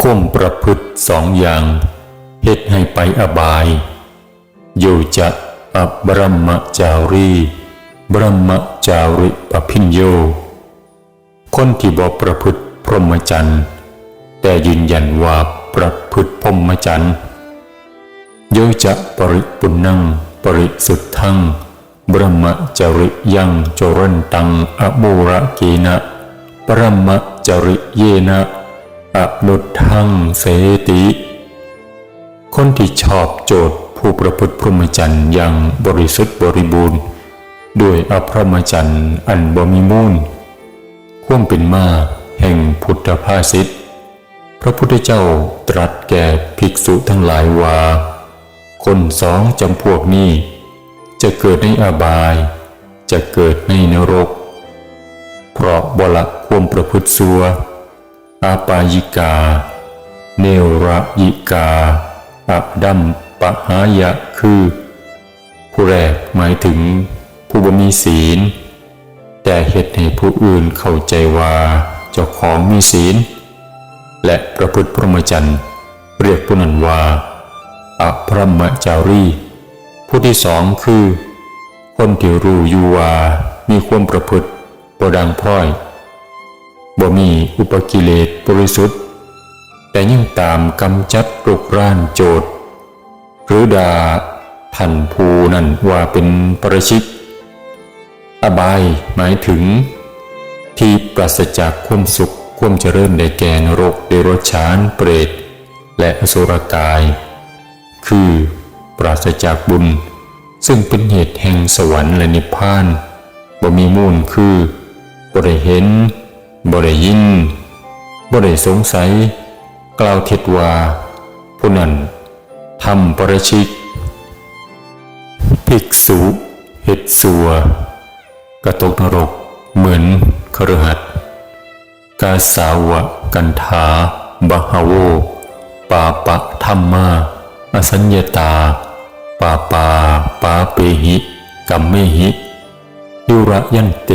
ควมประพฤติสองอย่างเหตุให้ไปอบายอยู่จะอับรมจารีบรมจาริปพินโย คนที่บอกประพฤติพรหมจรรย์แต่ยืนยันว่าประพฤติพรหมจรรย์โยจะปริปุณนังปริสุทธังบรมจริยังโจรันตังอบูระกีนะปรมจริเยนะ อนุทังเสติ คนที่ชอบโจทย์ผู้ประพฤติพรหมจรรย์อย่างบริสุทธิ์บริบูรณ์ ด้วยอภรหมจรรย์อันบ่มีมูลควมเป็นมาแห่งพุทธภาษิตพระพุทธเจ้าตรัสแก่ภิกษุทั้งหลายว่า คนสองจำพวกนี้ จะเกิดในอาบาย จะเกิดในนรก เพราะบละความประพฤติซัว อาปายิกา เนวรยิกาอับดัมปะหายะคือ ผู้แรกหมายถึงผู้บ่มีศีล แต่เหตุให้ผู้อื่นเข้าใจว่าเจ้าของมีศีล และประพฤติพรหมจรรย์เรียกผู้นั้นว่าอะพรหมจารีผู้ที่สองคือ คนที่รู้อยู่ว่ามีความประพฤติบ่ดังพร้อย บ่มีอุปกิเลสบริสุทธิ์ แต่ยังตามกำจัดรุกร่านโจทย์หรือดาท่านภูนั่นว่าเป็นประชิกอบายหมายถึง ที่ปราศจากความสุขความเจริญได้แก่นรกเดรัจฉานเปรต และอสุรกาย คือปราศจากบุญ ซึ่งเป็นเหตุแห่งสวรรค์และนิพพานบ่มีมูลคือบ่ได้เห็น บ่ได้ยินบ่ได้สงสัย กล่าวเท็จว่าผู้นั้นทำประชิก ภิกษุเฮ็ดสัว กระตกนรกเหมือนครหัสถ์กาสาวะกันธาบะฮาโวปาปะธรรมาอสัญญตา ปาปาปาเปหิกัมเมหิยุระยันเต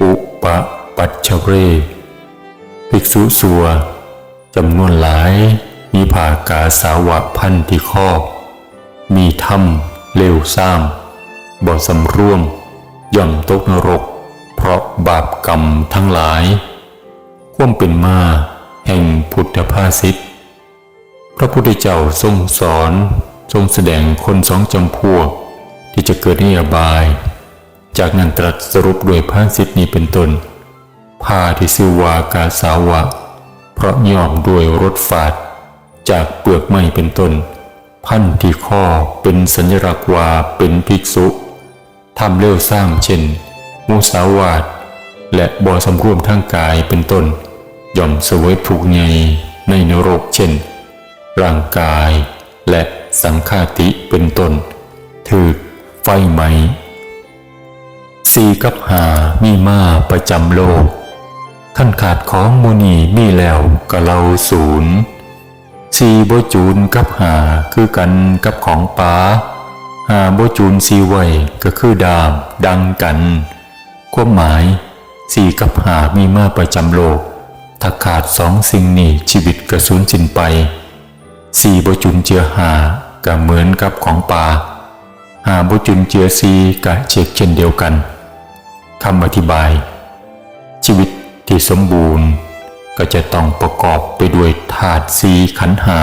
อุปะ ปัชชเรภิกษุสัวจำนวนหลายมีผ่ากาสาวะพันที่คอบ มีถ้ำเลวซ้ำบ่สำร่วม ย่อมตกนรก เพราะบาปกรรมทั้งหลาย ความเป็นมาแห่งพุทธภาษิตพระพุทธเจ้าทรงสอนทรงแสดงคนสองจำพวก ที่จะเกิดในอบาย จากนั้นตรัสสรุปด้วยภาษิตนี้เป็นต้น ผ้าที่ชื่อวากาสาวะ เพราะย่อมด้วยรถฝาด จากเปลือกไม้เป็นต้น พันที่ข้อเป็นสัญลักษณ์ว่าเป็นภิกษุทำเลี้ยวสร้างเช่น มุสาวาทและบ่อสำรวมทางกายเป็นต้น ย่อมสวยผูกใหญ่ในนรกเช่น ร่างกายและสังฆาติเป็นต้น ถือไฟไหม สีกับหามีมาประจำโลก ขาดของโมนีมีแล้วกะเราศูนย์สีโบจูนกับหาคือกันกับของป้าหาโบจูนสีไว้ก็คือดามดังกันความหมายสี่กับหามีมาประจำโลก ถ้าขาดสองสิ่งนี้ชีวิตกระสูญสิ้นไปสี่โบจุนเจือหาก็เหมือนกับของป่าหาโบจุนเจือซีกะเชกเช่นเดียวกันคำอธิบาย ชีวิต ที่สมบูรณ์ก็จะต้องประกอบไปด้วยธาตุสีขันหา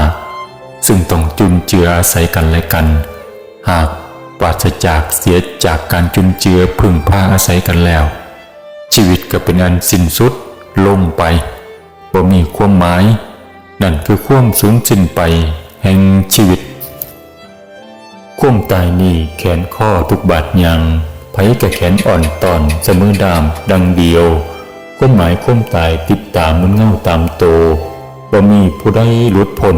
ซึ่งต้องจุนเจืออาศัยกันและกัน หากปราศจากเสียจากการจุนเจือพึ่งพาอาศัยกันแล้ว ชีวิตก็เป็นอันสิ้นสุดลงไปบ่มีความหมาย นั่นคือความสูญสิ้นไปแห่งชีวิต ความตายนี่แขนข้อทุกบาดยังไผกับแขนอ่อนตอนเสมอดามดังเดียว ก้มหมายความตายติดตามมันเงาตามโตบ่มีผู้ใดหลุดพ้น